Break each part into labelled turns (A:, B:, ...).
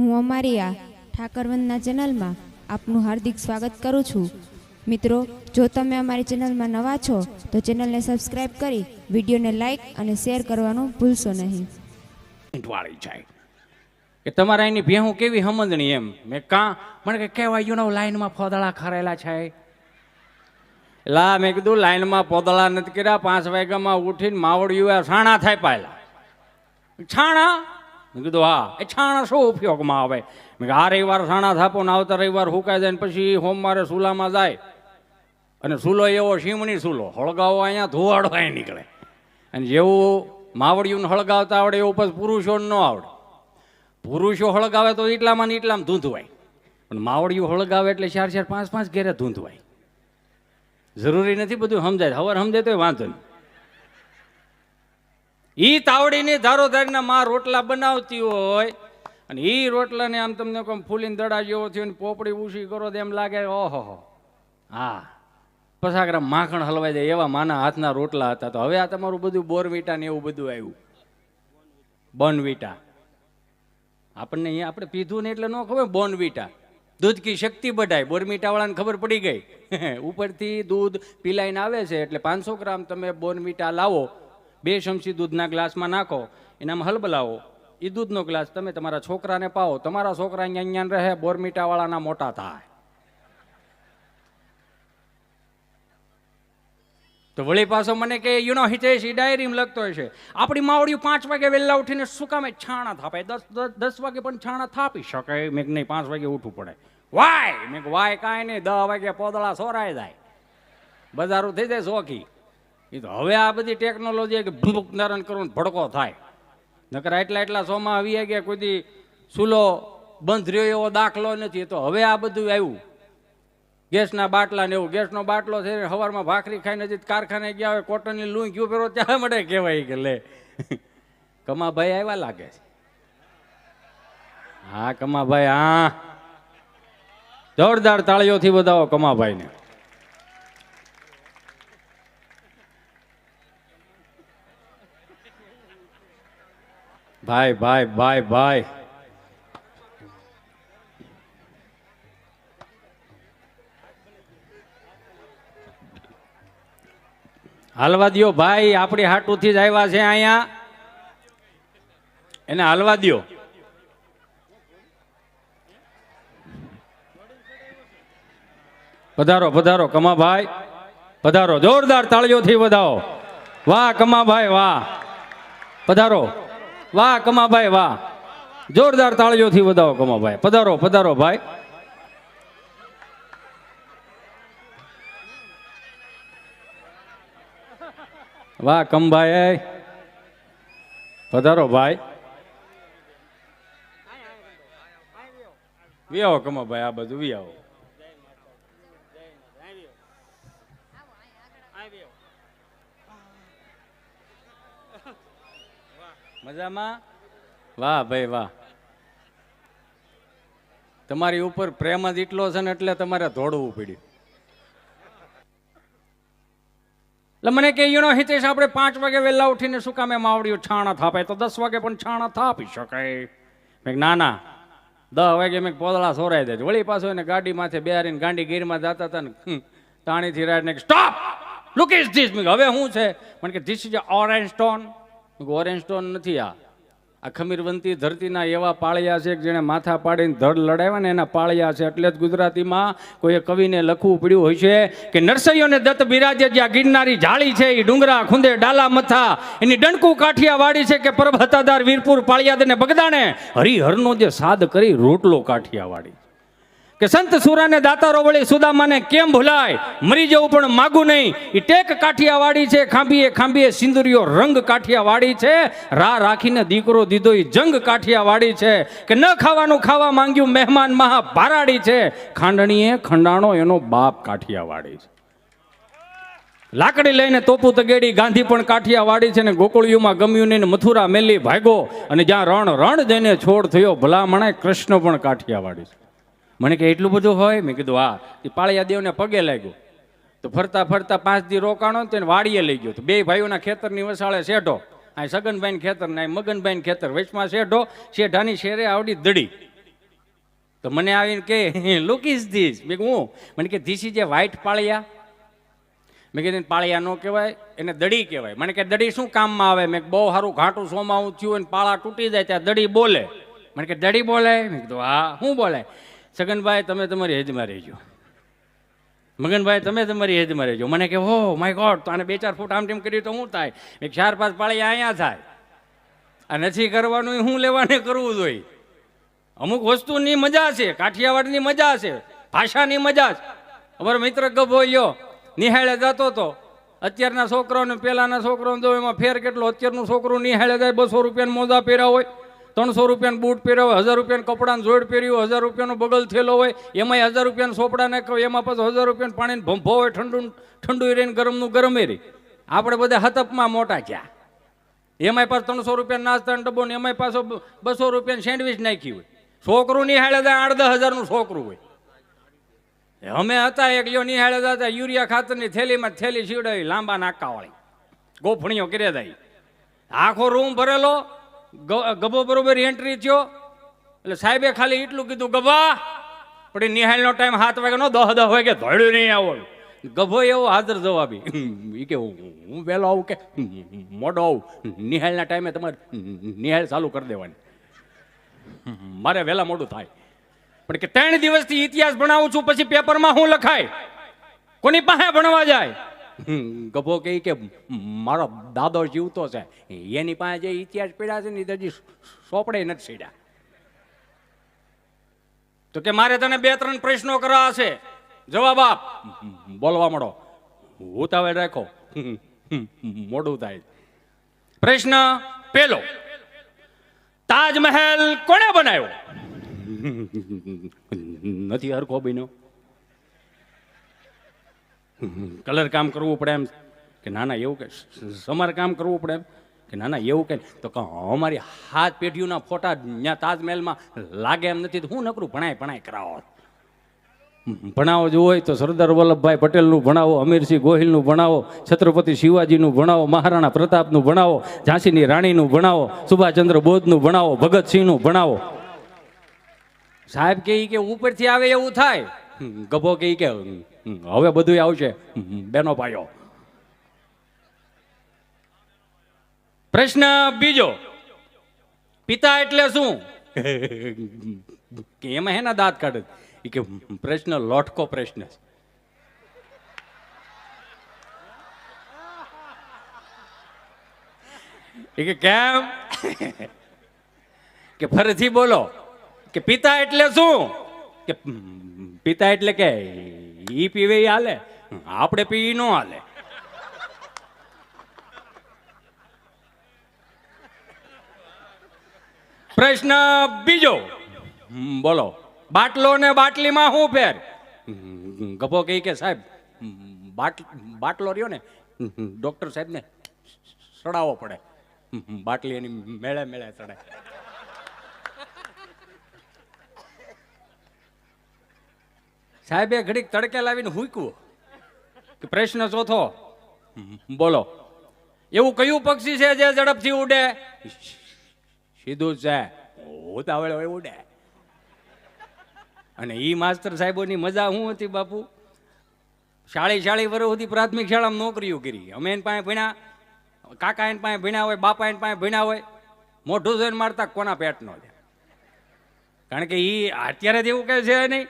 A: હું અમારી આ ઠાકરવંદના ચેનલમાં આપનું હાર્દિક સ્વાગત કરું છું. મિત્રો, જો તમે અમારી ચેનલમાં નવા છો, તો ચેનલને સબસ્ક્રાઇબ કરી વિડીયોને લાઈક અને શેર કરવાનું ભૂલશો નહીં.
B: વાળી જાય. કે તમારા એની ભેહું કેવી સમજણી એમ? મેં કાં મને કે કહેવાય યુ નો લાઈનમાં ફોદળા ખરેલા છે લા મેં કીધું લાઈનમાં પોદળા નથી કર્યા, પાંચ વાગ્યામાં ઉઠીને માવડિયું છાણા થાય પાયલા છાણા? મેં કીધું હા એ છાણા શું ઉપયોગમાં આવે? મેં આ રવિવાર છાણા થાપો ને આવતા રવિવાર હુકાઈ જાય ને પછી હોમવારે સુલામાં જાય. અને સુલો એવો શીમણી સુલો, હળગાવો અહીંયા ધોવાડો અહીં નીકળે. અને જેવું માવડિયું હળગાવતા આવડે, એવું પછી પુરુષોને ન આવડે. પુરુષો હળગાવે તો એટલામાં ને એટલામાં ધૂંધવાય. પણ માવડિયું હળગાવે એટલે ચાર ચાર પાંચ પાંચ ઘેરે ધૂંધવાય. જરૂરી નથી બધું સમજાય. હવાર સમજાય તો વાંધો નહીં. ઈ તાવડીની ધારો ધારીના માં રોટલા બનાવતી હોય, અને એ રોટલાને આમ તમને કોઈ ફૂલીને દડા જેવો થયો ને પોપડી ઉછી કરો તો એમ લાગે, ઓહો, હા. પસાકરા માખણ હલવાઈ જાય એવા માના હાથના રોટલા હતા. તો હવે આ તમારું બધું બોરવીટા ને એવું બધું આવ્યું. બોનવીટા. આપણને અહીંયા આપણે પીધું ને એટલે ન ખબર, બોનવીટા. દૂધ કી શક્તિ બઢાય. બોરમીટા વાળાને ખબર પડી ગઈ. ઉપરથી દૂધ પીલાઈને આવે છે, એટલે પાંચસો ગ્રામ તમે બોનવીટા લાવો. બે ચમચી દૂધના ગ્લાસમાં નાખો, એનામાં હલબલાવો એ દૂધનો ગ્લાસ તમે તમારા છોકરાને પાવો. તમારા છોકરા અહીંયા અહીંયા રહે બોરમીટા વાળાના મોટા થાય. તો વળી પાછો મને કે યુ નો હિતેશ એ ડાયરીમાં લખતો હશે આપણી માવડિયું પાંચ વાગે વહેલા ઉઠીને શું કામે છાણા થાપાય? દસ દસ વાગે પણ છાણા થાપી શકે? મેં નહીં, પાંચ વાગે ઉઠવું પડે. વાય મેં વાય કાંઈ નહીં દસ વાગે પોદળા સોરાય જાય. બજારું થઈ જાય શોખી એ તો હવે આ બધી ટેકનોલોજી કે ભૂક નારણ કરવું ભડકો થાય. નકર એટલા એટલા સોમાં આવી ગયા કોઈ સુલો બંધ રહ્યો એવો દાખલો નથી તો હવે આ બધું આવ્યું. ગેસના બાટલા ને એવું, ગેસનો બાટલો છે સવારમાં ભાખરી ખાઈને હજી કારખાને ગયા હોય, કોટનની લૂંઈ ગયું ફેરો, ત્યાં મળે કહેવાય કે લે. કમાભાઈ આવ્યા લાગે છે. હા, કમાભાઈ, હા. જોરદાર તાળીઓથી બધાઓ કમાભાઈને. ભાઈ ભાઈ ભાઈ ભાઈ. હાલવા દ્યો ભાઈ, આપણી હાટુથી જ આવ્યા છે અહીંયા. એને હાલવા દ્યો. પધારો પધારો કમાભાઈ પધારો, જોરદાર તાળીઓથી વધાવો. વાહ કમાભાઈ વાહ. પધારો. વાહ કમાભાઈ, વાહ. જોરદાર તાળીઓથી વધાવો કમાભાઈ. પધારો પધારો ભાઈ. વાહ કમભાઈ. પધારો ભાઈ. વી આવો કમાભાઈ, આ બધું વી મજામાં? વાહ ભાઈ વાહ. તમારી ઉપર પ્રેમ જ એટલો છે ને એટલે તમારે ધોડવું પડ્યું. એટલે મને કે યુનો હિતેશ, આપણે પાંચ વાગે વહેલા ઉઠીને શું કામે આવડ્યું? છાણા થાપે તો દસ વાગે પણ છાણા થાપી શકાય. મેં ના ના દસ વાગે મેં પોદળા સોરાઈ દે વળી પાછો એને ગાડી માથે બેહારીને ગાંડી ગીરમાં જતા હતા ને તાણીથી રાડ સ્ટોપ! Look is this. મેં હવે શું છે? મને કે, this is orange stone. Orange stone નથી આ. આ ખમીરવંતી ધરતીના એવા પાળિયા છે કે જેણે માથા પાડીને ધડ લડાવ્યા ને એના પાળિયા છે. એટલે જ ગુજરાતીમાં કોઈ કવિને લખવું પડ્યું હોય છે કે નરસૈયોને દત્ત બિરાજે જ્યાં ગિરનારી જાળી છે એ ડુંગરા, ખુંદે, ડાલા, મથા, એની ડણકું કાઠિયા વાડી છે કે પરબ હતાદાર વીરપુર પાળિયાદ ને બગદાણે. હરિહરનો જે સાદ કરી રોટલો કાઠિયા વાડી કે સંત સુરાને દાતારો વળી સુદામાને કેમ ભૂલાય? મરી જવું પણ માગું નહીં. એ ટેક કાઠિયાવાડી છે, ખાંભીએ ખાંભીએ સિંદુરીઓ રંગ કાઠિયાવાડી છે. રા રાખીને દીકરો દીધો એ જંગ કાઠિયાવાડી છે. કે ન ખાવાનું ખાવા માંગ્યું મહેમાન મહા ભારાડી છે. ખાંડણીએ ખંડાણો, એનો બાપ કાઠિયાવાડી છે. લાકડી લઈને તોપુ તગેડી ગાંધી પણ કાઠિયાવાડી છે ને ગોકુળિયુમાં ગમ્યું નહીં મથુરા મેલી ભાગ્યો અને જ્યાં રણ રણ જઈને છોડ થયો, ભલામણે કૃષ્ણ પણ કાઠિયાવાડી છે. મને કે એટલું બધું હોય? મેં કીધું, હા. એ પાળિયા દેવને પગે લાગ્યો. તો ફરતા ફરતા પાંચ દી રોકાણો તેને વાડીએ લઈ ગયો. તો બે ભાઈઓના ખેતરની વસાળે શેઠો આ સગનભાઈ ખેતર ને મગનભાઈ ખેતર વચમાં શેઠો શેઠાની શેરે આવડી દડી. તો મને આવીને કે લુક ઇઝ ધીસ મેં હું? મને કે ધીસ ઇઝ એ વ્હાઇટ પાળિયા. મેં કીધું પાળિયા ન કહેવાય, એને દડી કહેવાય. મને કે, દડી શું કામમાં આવે? મેં બહુ સારું ઘાટું સોમાવું થયું અને પાળા તૂટી જાય ત્યાં દડી બોલે. મને કે, દડી બોલે? મેં કીધું, હા. શું બોલે? સગનભાઈ, તમે તમારી હેજમાં રહેજો. મગનભાઈ, તમે તમારી હેજમાં રહેજો. મને કે હો માય ગોડ તો આને બે ચાર ફૂટ આમ તેમ કર્યું તો શું થાય? એક ચાર પાંચ પાળી અહીંયા થાય. આ નથી કરવાનું હું લેવાને કરવું જોઈએ. અમુક વસ્તુની મજા છે, કાઠિયાવાડની મજા છે, ભાષાની મજા છે. અમારો મિત્ર ગભો યો નિહાળે જતો હતો અત્યારના છોકરાઓને પહેલાના છોકરાઓને જો એમાં ફેર કેટલો, અત્યારનું છોકરું નિહાળે જાય, બસો રૂપિયાના મોજા પહેર્યા હોય. ત્રણસો રૂપિયાનું બૂટ પહેર્યો હોય, હજાર રૂપિયાનું કપડાનું જોડ પહેર્યું હોય, હજાર રૂપિયાનો બગલ થયેલો હોય, એમાંય હજાર રૂપિયાનું સોપડા નાખ્યો એમાં પાછું હજાર રૂપિયાનું પાણીને ભંભો હોય ઠંડુ ઠંડુ રહીને ગરમનું ગરમે રહી આપણે બધા હતપમાં મોટા ગયા એમાંય પાછું ત્રણસો રૂપિયા નાસ્તાનો ડબ્બો ને એમાંય પાછો બસો રૂપિયાની સેન્ડવિચ નાખી હોય. છોકરું નિહાળે જાય આઠ દસ હજારનું છોકરું હોય. અમે હતા એક યો નિહાળે હતા, યુરિયા ખાતરની થેલીમાં થેલી સીવડાવી લાંબા નાકાવાળી. ગોફણીઓ કર્યા હતા. આખો રૂમ ભરેલો ગભો બરોબર એન્ટ્રી થયો. એટલે સાહેબે ખાલી એટલું કીધું, ગભા. પણ નિહાળનો ટાઈમ સાત વાગે નો, દહ દહ વાગે ધોળ્યું નહીં આવો. ગભો એવો હાજર જવાબી. એ કે હું વહેલો આવું કે? મોડો આવું. નિહાળના ટાઈમે તમારે નિહાળ ચાલુ કરી દેવાની. મારે વહેલા મોડું થાય. પણ કે ત્રણ દિવસથી ઇતિહાસ ભણાવું છું, પછી પેપરમાં હું લખાય? કોની પાસે ભણવા જાય? ગભો કહે કે મારો દાદો જીવતો છે. એની પાસે જે ઇતિહાસ પીડ્યા છે ને હજી સોપડે નથી સીડ્યા. તો કે મારે તને બે ત્રણ પ્રશ્નો કરવા છે. જવાબ આપ. બોલવા મળો. ઉતાવળ રાખો. મોડું થાય. પ્રશ્ન પેલો. તાજમહેલ કોણે બનાવ્યો? નથી હરખો બન્યો. કલર કામ કરવું પડે એમ કે ના ના એવું કે સમાર કામ કરવું પડે એમ કે ના ના એવું કે તો કહો અમારી હાથ પેઢીઓના ફોટા ત્યાં તાજમહેલમાં લાગે એમ નથી તો હું નકરું ભણાય ભણાય કરાવો. ભણાવો જો હોય તો સરદાર વલ્લભભાઈ પટેલનું ભણાવો, અમીરસિંહ ગોહિલનું ભણાવો, છત્રપતિ શિવાજીનું ભણાવો, મહારાણા પ્રતાપનું ભણાવો, ઝાંસીની રાણીનું ભણાવો, સુભાષચંદ્ર બોઝનું ભણાવો, ભગતસિંહનું ભણાવો. સાહેબ કે ઉપરથી આવે એવું થાય? ગભો કે કે હવે બધું આવશે. બેનો પાયો. પ્રશ્ન બીજો. પિતા એટલે શું? કે એમાં હેના દાંત કાઢે? કે પ્રશ્ન, લોટકો પ્રશ્ન છે. કે, કેમ? કે ફરીથી બોલો. કે પિતા એટલે શું? કે પિતા એટલે કે ઈ પીવે ઈ હાલે, આપણે પી ન હાલે. પ્રશ્ન બીજો બોલો, બાટલો ને બાટલીમાં શું ફેર? ગભો કહી કે સાહેબ બાટ, બાટલો રહ્યો ને ડોક્ટર સાહેબને સડાવવો પડે. બાટલી એની મેળે મેળે ચડે સાહેબે ઘડીક તડકે લાવીને હુંકવું કે પ્રશ્ન ચોથો, બોલો, એવું કયું પક્ષી છે જે ઝડપથી ઉડે? સીધું છે. ઉતાવળ હોય ઉડે. અને ઈ માસ્તર સાહેબોની મજા શું હતી બાપુ? શાળી શાળી વર્ષ સુધી પ્રાથમિક શાળામાં નોકરીઓ કરી. અમે એની પાસે ભણ્યા કાકા એની પાસે ભણ્યા હોય, બાપા એની પાસે ભણ્યા હોય. મોઢું જોઈને મારતા કોના પેટનો છે? કારણ કે એ અત્યારે જ એવું કહે છે નહીં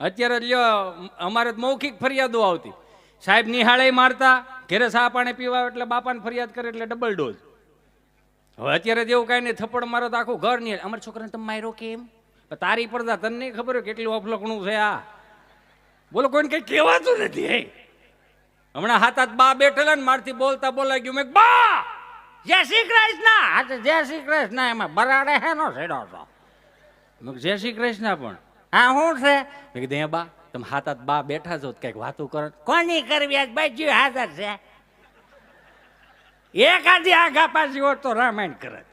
B: અત્યારે જ લ્યો, અમારે મૌખિક ફરિયાદો આવતી. સાહેબ નિહાળે મારતા, ઘેરે સા પાણી પીવા એટલે બાપાને ફરિયાદ કરે એટલે ડબલ ડોઝ હવે અત્યારે જેવું કાંઈ નહીં, થપ્પડ મારો તો આખું ઘર નહીં અમારા છોકરાને તમે માર્યો કેમ? તારી પડદા તને નહીં ખબર કેટલું અફલકણું છે આ. બોલો, કોઈને કઈ કહેવાતું નથી, હે? હમણાં હાથ હાથ બા બેઠેલા ને મારથી બોલતા બોલાઈ ગયું. મેં બા! જય શ્રી કૃષ્ણ! હા જય શ્રી કૃષ્ણ, એમાં બરાડે હે નો છેડો મેં જય શ્રી કૃષ્ણ પણ. હા શું છે? મેં કીધું "હે બા તમે હાથ હાથ બા બેઠા છો કંઈક વાતો કરો. કોની કરવી? આજ બાજુ હાજર છે. એકાદી આગા પાછી હોત તો રામાયણ કરે.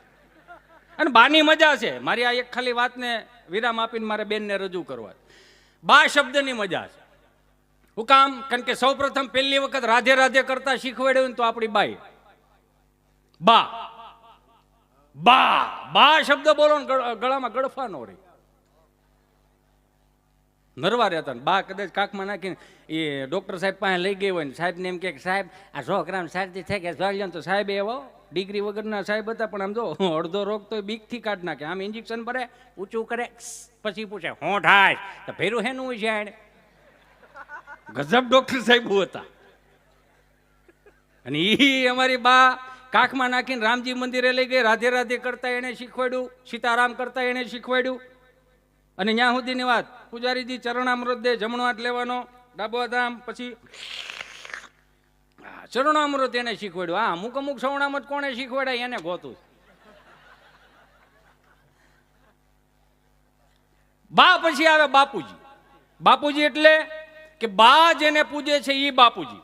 B: અને બાની મજા છે. મારી આ એક ખાલી વાતને વિરામ આપીને મારે બેનને રજૂ કરવા. બા શબ્દની મજા છે. હું કામ કારણ કે સૌ પ્રથમ પહેલી વખત રાધે રાધે કરતા શીખવાડ્યું તો આપણી બાઈ. બા. બા. બા શબ્દ બોલો ને ગળામાં ગળફા નો રહી. નરવા રહેતા બા કદાચ કાખમાં નાખીને એ ડૉક્ટર સાહેબ પાસે લઈ ગઈ હોય ને, સાહેબને એમ કે સાહેબ, આ છોકરાને ગ્રામ થઈ થાય કે લો તો સાહેબ એવો ડિગ્રી વગરના સાહેબ હતા, પણ આમ જો અડધો રોગ તો બીકથી કાઢ નાખે. આમ ઇન્જેક્શન ભરે, ઊંચું કરે પછી પૂછે, હું થાય તો ફેરું હેનું હોય છે એને ગજબ ડૉક્ટર સાહેબ હતા. અને એ અમારી બા કાખમાં નાખીને રામજી મંદિરે લઈ ગઈ, રાધે રાધે કરતા એને શીખવાડ્યું, સીતારામ કરતા એને શીખવાડ્યું. અને ત્યાં સુધીની વાત, પૂજારીજી ચરણામૃત દે જમણો હાથ લેવાનો ડાબો ધામ પછી ચરણામૃત એને શીખવાડ્યું. હા અમુક અમુક સવણામૃત કોણે શીખવાડાય એને ગોતું બા પછી આવે બાપુજી. બાપુજી એટલે કે બા જેને પૂજે છે એ બાપુજી.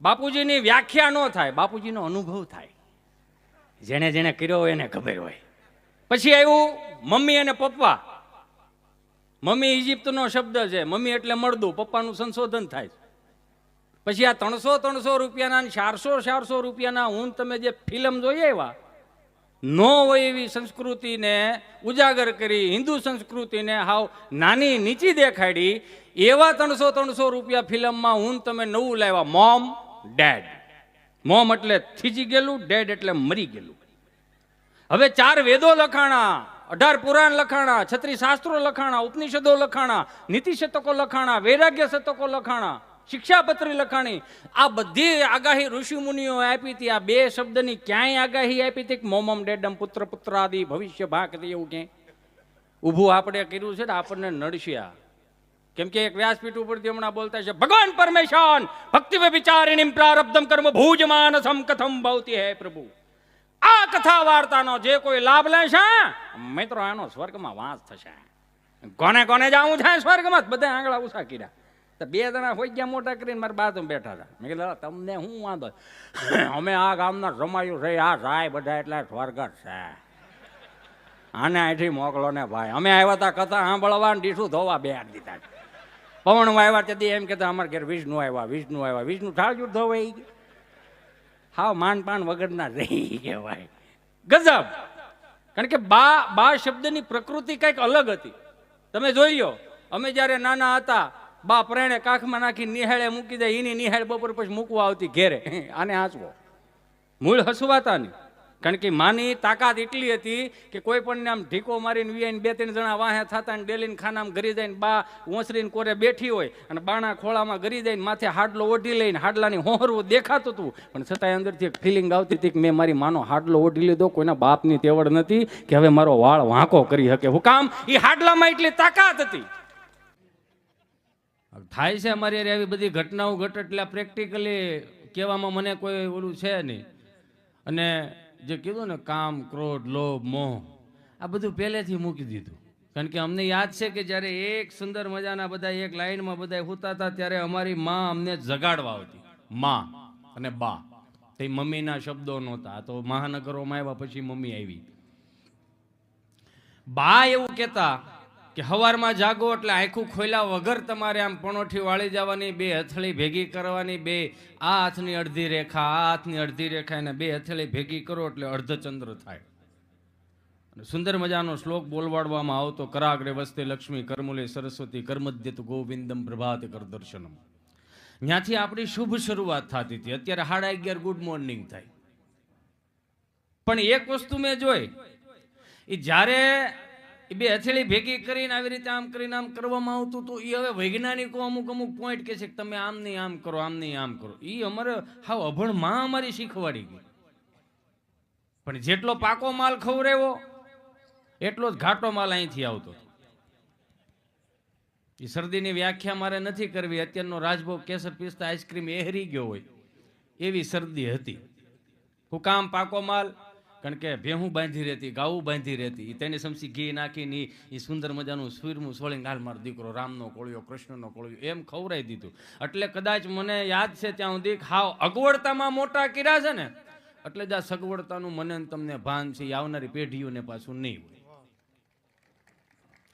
B: બાપુજીની વ્યાખ્યા ન થાય, બાપુજીનો અનુભવ થાય. જેને જેને કર્યો હોય એને ખબર હોય. પછી આવ્યું મમ્મી અને પપ્પા. મમ્મી ઇજિપ્તનો શબ્દ છે. મમ્મી એટલે મળદું. પપ્પાનું સંશોધન થાય પછી આ ત્રણસો ત્રણસો રૂપિયાના ચારસો ચારસો રૂપિયાના હું તમે જે ફિલ્મ જોઈએ એવા ન હોય એવી સંસ્કૃતિને ઉજાગર કરી, હિન્દુ સંસ્કૃતિને હાવ નાની નીચી દેખાડી, એવા ત્રણસો ત્રણસો રૂપિયા ફિલ્મમાં હું તમે નવું લાવ્યા. Mom, dead. મોમ એટલે થીજી ગયેલું, ડેડ એટલે મરી ગયેલું. હવે ચાર વેદો લખાણા, અઢાર પુરાણ લખાણા છત્રીસ શાસ્ત્રો લખાણા, ઉપનિષદો લખાણા નીતિ શતકો લખાણા, વૈરાગ્ય શતકો લખાણા, શિક્ષાપત્રી લખાણી. આ બધી આગાહી ઋષિ મુનિઓ આપી હતી. આ બે શબ્દની ક્યાંય આગાહી આપી હતી મોમમ ડેડમ પુત્ર પુત્રાદિ ભવિષ્ય ભાગ એવું ક્યાંય ઊભું આપણે કર્યું છે ને, આપણને નડશ્યા. કેમ કે એક વ્યાસપીઠ ઉપરથી હમણાં બોલતા છે, ભગવાન પરમેશાન ભક્તિ વિચારિણી પ્રારબ્ધમ કર્મ ભુજમાનસમ કથમ ભવતી હે પ્રભુ. આ કથા વાર્તાનો જે કોઈ લાભ લેશે મિત્રો, એનો સ્વર્ગમાં વાંસ થશે. કોને કોને જવું છે સ્વર્ગમાં બધા આંગળા ઉષા કર્યા. તો બે જણા હોઈ ગયા મોટા કરીને મારા બાજુ બેઠા હતા. મેં કીધું તમને શું વાંધો? અમે આ ગામના રમાયું છે, આ રાય બધા એટલે સ્વર્ગ છે. આને અહીંથી મોકલો ને ભાઈ. અમે આવ્યા હતા કથા સાંભળવા ડીશું ધોવા બે દીધા. પવન આવ્યા તેથી એમ કહેતા, અમારા ઘેર વિષ્ણુ આવ્યા વિષ્ણુ આવ્યા. વિષ્ણુ ઠાળજુર ધોવાઈ ગયા હાવ માન પાન વગરના રહી કહેવાય. ગજબ. કારણ કે બા બા શબ્દની પ્રકૃતિ કંઈક અલગ હતી. તમે જોઈ લો, અમે જ્યારે નાના હતા, બા પ્રેણે કાખમાં નાખી નિહાળે મૂકી દે એની નિહાળ બપોર પછી મૂકવા આવતી ઘેરે. આને હાંચવો. મૂળ હસવાતા નહીં કારણ કે માની તાકાત એટલી હતી કે કોઈ પણને આમ ઢીકો મારીને વિયાઈને બે ત્રણ જણા વાહે થતા ને ડેલીને ખાનામાં ગરી જઈને બા ઓસરીને કોરે બેઠી હોય અને બાણા ખોળામાં ગરી જઈને માથે હાડલો ઓઢી લઈને હાડલાની હોહરવું દેખાતું હતું પણ છતાંય અંદરથી એક ફિલિંગ આવતી હતી કે મેં મારી માનો હાડલો ઓઢી લીધો, કોઈના બાપની તેવડ નથી કે હવે મારો વાળ વાંકો કરી શકે. હું કામ એ હાડલામાં એટલી તાકાત હતી. થાય છે અમારી આવી બધી ઘટનાઓ, ઘટ એટલે પ્રેક્ટિકલી કહેવામાં મને કોઈ ઓલું છે નહીં. અને જે કીધું ને, કામ, ક્રોધ, લોભ, મોહ, આ બધું પહેલેથી મૂકી દીધું. કારણ કે અમને યાદ છે કે જ્યારે એક સુંદર મજાના બધા એક લાઈનમાં બધા હોતા હતા, ત્યારે અમારી માં અમને જગાડવા આવતી. માં અને બા. તે મમ્મીના શબ્દો નહોતા. તો મહાનગરોમાં આવ્યા પછી મમ્મી આવી. બા એવું કહેતા કે હવારમાં જાગો એટલે આંખું ખોલ્યા વગર તમારે આમ પણોઠી વાળી જવાની, બે હથળી ભેગી કરવાની, બે આ હાથની અડધી રેખા, આ હાથની અડધી રેખા એને બે હથેળી ભેગી કરો એટલે અર્ધચંદ્ર થાય. અને સુંદર મજાનો શ્લોક બોલવાડવામાં આવતો, કરાગ્રે વસ્તે લક્ષ્મી કરમુલે સરસ્વતી કર્મદ્યત ગોવિંદમ પ્રભાત કર દર્શનમ. ત્યાંથી આપણી શુભ શરૂઆત થતી હતી. અત્યારે સાડા અગિયાર ગુડ મોર્નિંગ થાય. પણ એક વસ્તુ મેં જોઈ એ જ્યારે એ બે હથેળી ભેગી કરીને આવી રીતે આમ કરીને આમ કરવામાં આવતું તો એ હવે વૈજ્ઞાનિકો અમુક અમુક પોઈન્ટ કે છે કે તમે આમ નહીં, આમ કરો, આમ નહીં, આમ કરો. એ અમારે હાવ અભણમાં અમારી શીખવાડી ગઈ. પણ જેટલો પાકો માલ ખવરેવો એટલો જ ઘાટો માલ અહીંથી આવતો. એ શરદીની વ્યાખ્યા મારે નથી કરવી, અત્યારનો રાજભોગ કેસર પિસ્તા આઈસ્ક્રીમ એહરી ગયો હોય, એવી શરદી હતી. હું કામ પાકો માલ કારણ કે ભેહું બાંધી રહેતી, ગાવું બાંધી રહેતી તેને સમસી ઘી નાખીને ઈ- એ સુંદર મજાનું સુરમું સોળીને હાલ મારો દીકરો રામનો કોળિયો, કૃષ્ણનો કોળિયો, એમ ખવડાવી દીધું. એટલે કદાચ મને યાદ છે ત્યાં સુધી હાવ અગવડતામાં મોટા કર્યા છે ને, એટલે જ આ સગવડતાનું મને તમને ભાન છે આવનારી પેઢીઓને પાછું નહીં હોય.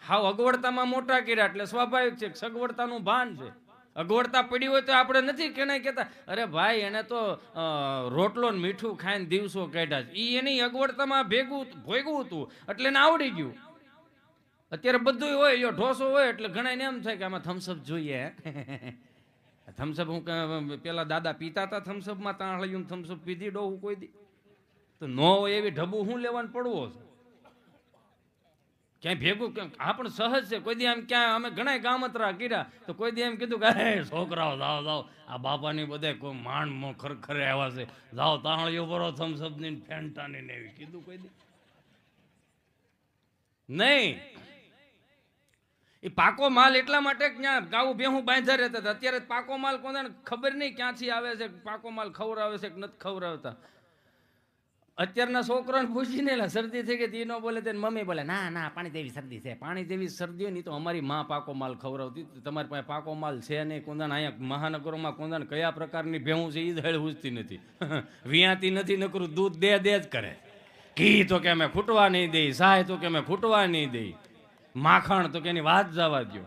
B: હાવ અગવડતામાં મોટા કર્યા, એટલે સ્વાભાવિક છે સગવડતાનું ભાન છે. અગવડતા પડી હોય તો આપણે નથી કે કહેતા. અરે ભાઈ, એને તો રોટલો ને મીઠું ખાઈને દિવસો કાઢ્યા છે. એ એની અગવડતામાં ભેગું ભોગવું હતું એટલે એને આવડી ગયું. અત્યારે બધું હોય જો ઢોસો હોય, એટલે ઘણા એમ થાય કે આમાં થમ્સઅપ જોઈએ થમ્સઅપ હું પેલા દાદા પીતા હતા થમ્સઅપમાં તાળીયું થમ્સઅપ પીધી ડો હું કોઈ દી. તો ન હોય એવી ઢબુ હું લેવાનું પડવો છે? ક્યાંય ભેગું કેમ? આ સહજ છે. કોઈ દી એમ ક્યાં અમે ઘણા ગામતરા કર્યા, તો કોઈ દી એમ કીધું કે છોકરાઓ, જાઓ જાઓ. આ બાપાની બધે કોઈ માંડ મો ખરખરે આવ્યા છે. જાઓ તાળીઓ ભરો થમ્સઅપની ને ફેન્ટાની ને એવી. કીધું કોઈ દી? નહીં. એ પાકો માલ એટલા માટે ક્યાં ગાવું બેહું બાંધા રહેતા હતા. અત્યારે પાકો માલ કોને ખબર નહીં ક્યાંથી આવે છે. પાકો માલ ખવડાવે છે કે નથી ખવડાવતા. અત્યારના છોકરાને પૂછીને શરદી થઈ ગઈ ન બોલે, તેને મમ્મી બોલે, ના ના, પાણી જેવી શરદી છે, પાણી જેવી શરદી હોય ને તો અમારી માં પાકો માલ ખવડાવતી તમારી પાસે પાકો માલ છે નહીં કુંદણ અહીંયા મહાનગરોમાં કુંદણ કયા પ્રકારની ભેવું છે એ હેળ પૂછતી નથી. વિયાતી નથી, નકરું દૂધ દે દે જ કરે. ઘી તો કે અમે ખૂટવા નહીં દઈ સાય તો કે અમે ખૂટવા નહીં દઈ. માખણ તો કે એની વાત જવા દ્યો.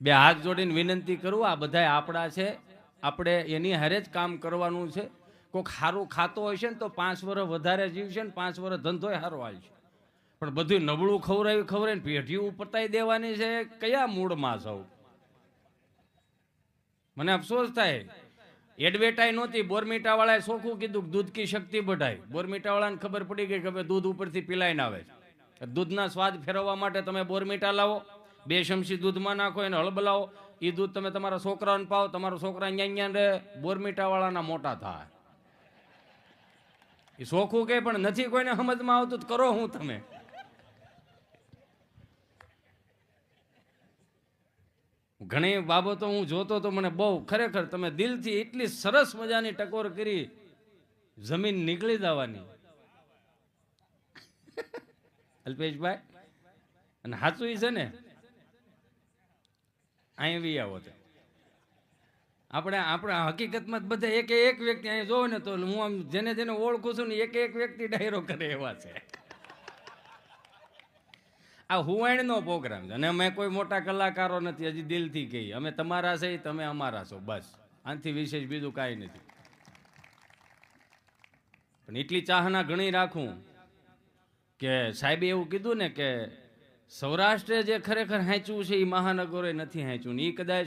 B: બે હાથ જોડીને વિનંતી કરું, આ બધાય આપણા છે. આપણે એની હારે જ કામ કરવાનું છે. કોઈક સારું ખાતો હોય છે ને તો પાંચ વર્ષ વધારે જીવશે ને પાંચ વર્ષ ધંધોય સારો હાલશે પણ બધું નબળું ખવડાવી ખવડાવીને પેઢીઓ પતાઈ દેવાની છે, કયા મૂળમાં સૌ મને અફસોસ થાય. એડવેટાઈ નહોતી બોરમીટા વાળાએ ચોખ્ખું કીધું કે દૂધ કી શક્તિ બઢાય. બોરમીટા વાળાને ખબર પડી ગઈ કે હવે દૂધ ઉપરથી પીલાઈને આવે છે. દૂધના સ્વાદ ફેરવવા માટે તમે બોરમીટા લાવો, બે શમશી દૂધમાં નાખો, એને હળબલાવો એ દૂધ તમે તમારા છોકરાઓને પાવો, તમારા છોકરા અહીંયા અહીંયા રહે. બોરમીટા વાળાના મોટા થાય. એ શોખું કે પણ નથી કોઈને સમજમાં આવતું કરો હું તમે. ઘણી બાબતો હું જોતો તો મને બહુ ખરેખર તમે દિલથી એટલી સરસ મજાની ટકોર કરી, જમીન નીકળી જવાની. અલ્પેશભાઈ, અને સાચું છે ને અહીં આવો તો આપણે આપણે હકીકતમાં બધા એક એક વ્યક્તિ અહીં જોવો ને તો હું આમ જેને જેને ઓળખું છું ને એક એક વ્યક્તિ ડાયરો કરે એવા છે. આ હુવાણનો પ્રોગ્રામ છે. અને અમે કોઈ મોટા કલાકારો નથી, હજી દિલથી કહીએ. અમે તમારા છે, તમે અમારા છો, બસ. આનાથી વિશેષ બીજું કાંઈ નથી. પણ એટલી ચાહના ઘણી રાખું કે સાહેબે એવું કીધું ને કે સૌરાષ્ટ્રે જે ખરેખર હાંચ્યું છે એ મહાનગરોએ નથી હાંચ્યું. ને એ કદાચ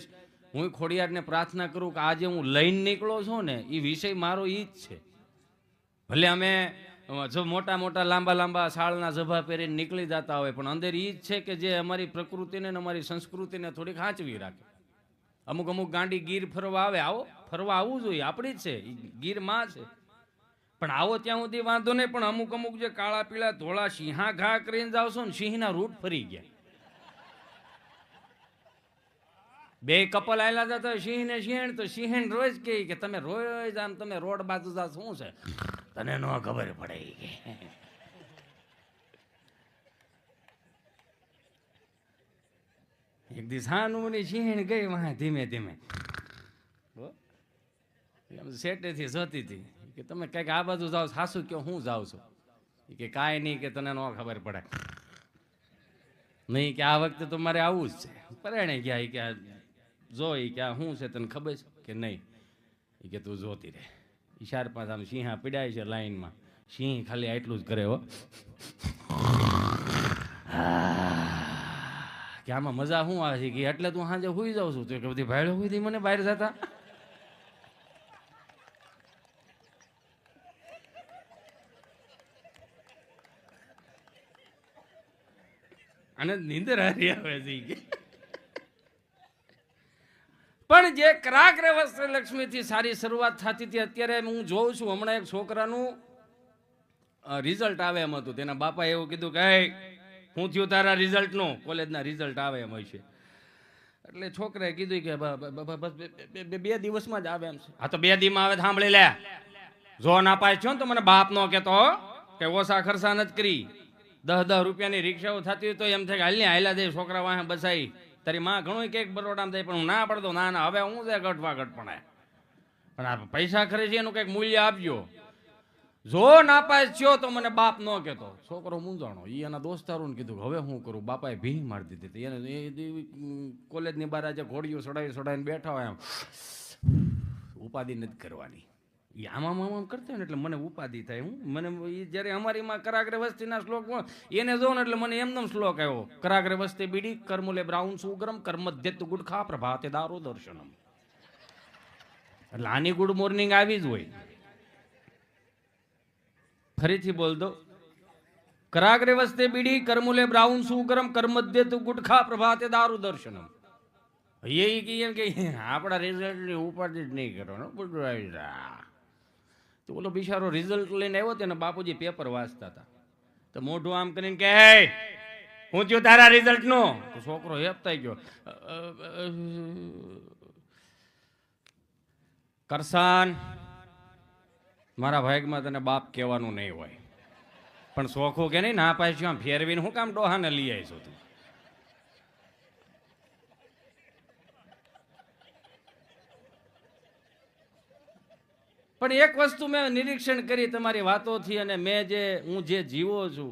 B: હું ખોડિયારને પ્રાર્થના કરું કે આજે હું લઈને નીકળો છું ને એ વિષય મારો એ જ છે. ભલે અમે જો મોટા મોટા લાંબા લાંબા શાળના જભા પહેરીને નીકળી જતા હોય, પણ અંદર એ જ છે કે જે અમારી પ્રકૃતિને અમારી સંસ્કૃતિને થોડીક હાંચવી રાખે. અમુક અમુક ગાંડી ગીર ફરવા આવે, આવો, ફરવા આવવું જોઈએ, આપણી જ છે ગીરમાં છે. પણ આવો ત્યાં સુધી વાંધો નહીં, પણ અમુક અમુક જે કાળા પીળા ધોળા સિંહા ઘા કરીને જાવશો ને, સિંહના રૂટ ફરી ગયા. બે કપલ આવેલા હતા તો સિંહ ને સિંહ તો સિંહણ રોજ કહે કે તમે રોજ આમ તમે રોડ બાજુ જા, શું છે? તને ન ખબર પડે એક દિવસ હાનુની સિંહણ ગઈ વાહ ધીમે ધીમે. શેટેથી જતી હતી કે તમે કંઈક આ બાજુ જાઓ, સાસુ કયો હું જાઉં છું. કે કાંઈ નહીં કે તને ન ખબર પડે. નહીં કે આ વખતે તો મારે આવું જ છે. પરણે ગયા કે જો એ કે આ શું છે તને ખબર છે? કે નહીં. એ કે તું જોતી રહે. ઈ ચાર પાંચ આમ સિંહા પીડાય છે લાઈનમાં. સિંહ ખાલી આટલું જ કરે હો. કે આમાં મજા શું આવે છે? કે એટલે તું સાંજે હુઈ જાઉં છું. તો કે બધી ભાઈડો હુઈ મને બહાર જતા. અને નીંદર હારી આવે છે કે. પણ જે ક્રાક વસ્ત્ર લક્ષ્મીથી સારી શરૂઆત થતી હતી, અત્યારે હું જોઉં છું. હમણાં એક છોકરાનું રિઝલ્ટ આવે એમ હતું. તેના બાપાએ એવું કીધું કે, હું થયું તારા રિઝલ્ટનું કોલેજના રિઝલ્ટ આવે એમ હોય છે. એટલે છોકરાએ કીધું કે બસ બે- દિવસમાં જ આવે એમ છે. હા, તો બે દીમાં આવે, સાંભળી લે. જો ના પાય છો ને તો મને બાપ નો કહેતો કે ઓછા ખર્ચા નથી કરી. દસ દસ રૂપિયાની રિક્ષાઓ થતી હોય તો એમ થાય કે, હાલ હાલ્યા દે, છોકરા વાહે બસાઈ. તારી માં ઘણું કેક બરોડામાં જાય, પણ હું ના પડતો ના ના, હવે હું છે ગઢવા ગઢપણે પણ આ પૈસા ખર્ચી એનું કંઈક મૂલ્ય આપજો. જો નાપાસ થયો તો મને બાપ ન કહેતો. છોકરો મૂંઝાણો. એ એના દોસ્તારોને કીધું હવે શું કરું? બાપાએ ભી મારી દીધી હતી. એને એ કોલેજની બહાર આજે ઘોડીઓ સડાવી સડાવીને બેઠા હોય એમ. ઉપાધિ નથી કરવાની. ઈ આમામ આમામ કરતા હોય ને એટલે મને ઉપાધિ થાય હું. મને એ જ્યારે અમારીમાં કરાગ્ર વસ્તીના શ્લોક એને જોઉં ને એટલે મને એમનો શ્લોક આવ્યો. કરાગ્રે વસ્તી બીડી, કર્મુલે બ્રાઉન સુગ્રમ કર્મધ્યત ગુડખા પ્રભાતે દારો દર્શનમ. એટલે આની ગુડ મોર્નિંગ આવી જ હોય. ફરીથી બોલ દો. કરાગ્ર વસ્તે બીડી, કર્મુલે બ્રાઉન સુગરમ કર્મધ્યત ગુટખા પ્રભાતે દારૂ દર્શનમ. એ કહીએ કે આપણા રિઝલ્ટની ઉપાધિ જ નહીં કરવાનો તો ઓલો બિચારો રિઝલ્ટ લઈને આવ્યો તેને બાપુજી પેપર વાંચતા હતા. તો મોઢું આમ કરીને કે "હે, હું થયું તારા રિઝલ્ટ નો? તો છોકરો હેપતાઈ ગયો. "અ, અ, અ, કરસાન મારા ભાગમાં તને બાપ કહેવાનું નહીં હોય. પણ શોખું કે નહીં ના પાછું આમ ફેરવીને હું કામ ડોહાને લઈ આવીશું તું? પણ એક વસ્તુ મેં નિરીક્ષણ કરી તમારી વાતોથી અને મેં જે, હું જે જીવો છું,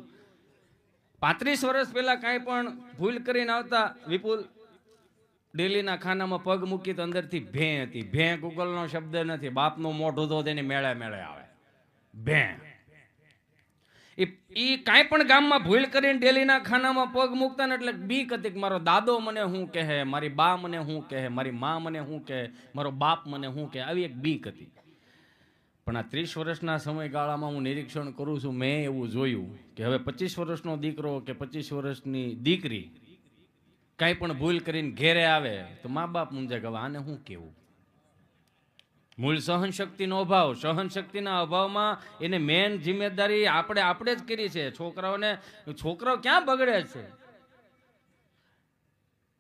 B: પાંત્રીસ વર્ષ પહેલાં કાંઈ પણ ભૂલ કરીને આવતા વિપુલ ડેલીના ખાનામાં પગ મૂકી તો અંદરથી ભેં હતી. ભેં ગૂગલનો શબ્દ નથી. બાપનો મોઢું તો તેની મેળે મેળે આવે. ભેં. એ કાંઈ પણ ગામમાં ભૂલ કરીને ડેલીના ખાનામાં પગ મૂકતા ને એટલે બીક હતી કે મારો દાદો મને શું કહે, મારી બા મને શું કહે, મારી મા મને શું કહે, મારો બાપ મને શું કહે, આવી એક બીક હતી. પણ આ ત્રીસ વર્ષના સમયગાળામાં હું નિરીક્ષણ કરું છું, મેં એવું જોયું કે હવે પચીસ વર્ષનો દીકરો કે પચીસ વર્ષની દીકરી કાંઈ પણ ભૂલ કરીને ઘેરે આવે તો મા બાપ મુંજે કે આને શું કેવું? મૂળ સહનશક્તિનો અભાવ, સહનશક્તિના અભાવમાં એને મેન જિમ્મેદારી આપણે આપણે જ કરી છે. છોકરાઓને, છોકરાઓ ક્યાં બગડે છે?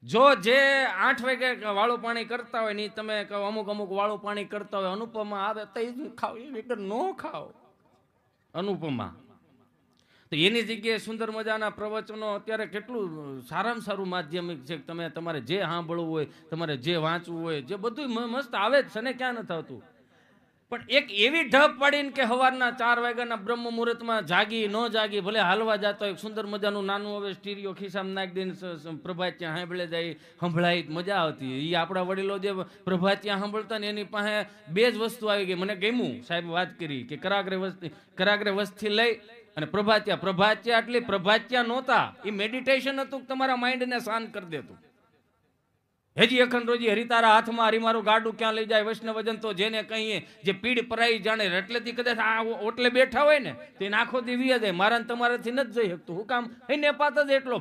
B: જો જે આઠ વાગે વાળું પાણી કરતા હોય ને તમે અમુક અમુક વાળું પાણી કરતા હોય, અનુપમા આવે તો એ ખાવ એ નો ખાવ. અનુપમા. તો એની જગ્યાએ સુંદર મજાના પ્રવચનો અત્યારે કેટલું સારામાં સારું માધ્યમિક છે તમે તમારે જે સાંભળવું હોય, તમારે જે વાંચવું હોય, જે બધું મસ્ત આવે જ છે ને, ક્યાં નથી આવતું પણ એક એવી ઢબ પાડીને કે સવારના ચાર વાગ્યાના બ્રહ્મ મુહૂર્તમાં જાગી, ન જાગી, ભલે હાલવા જતો હોય, સુંદર મજાનું નાનું હવે સ્ટીરિયો ખિસ્સામાં નાખી દઈને પ્રભાત ત્યાં સાંભળે જાય, સંભળાય, મજા આવતી. એ આપણા વડીલો જે પ્રભાતિયા સાંભળતા ને એની પાસે બે જ વસ્તુ આવી ગઈ. મને ગમ્યું, સાહેબ વાત કરી કે કરાગ્રે વસ્તી કરાગ્રે વસ્તી લઈ અને પ્રભાત્યા પ્રભાત્યા એટલે પ્રભાત્યા નહોતા. એ મેડિટેશન હતું તમારા માઇન્ડને શાંત કરી દેતું. હેજી અખંડોજી હરિતારા હાથમાં હરિમારું ગાડું ક્યાં લઈ જાય વૈષ્ણવજન? તો જેને કહીએ, જે પીડ પરાઈ જાણે એટલેથી કદાચ આ ઓટલે બેઠા હોય ને, તો એને આખો દી વ્યા જાય. મારા તમારાથી નથી જઈ શકતું. હું કામ એને પાત જ એટલો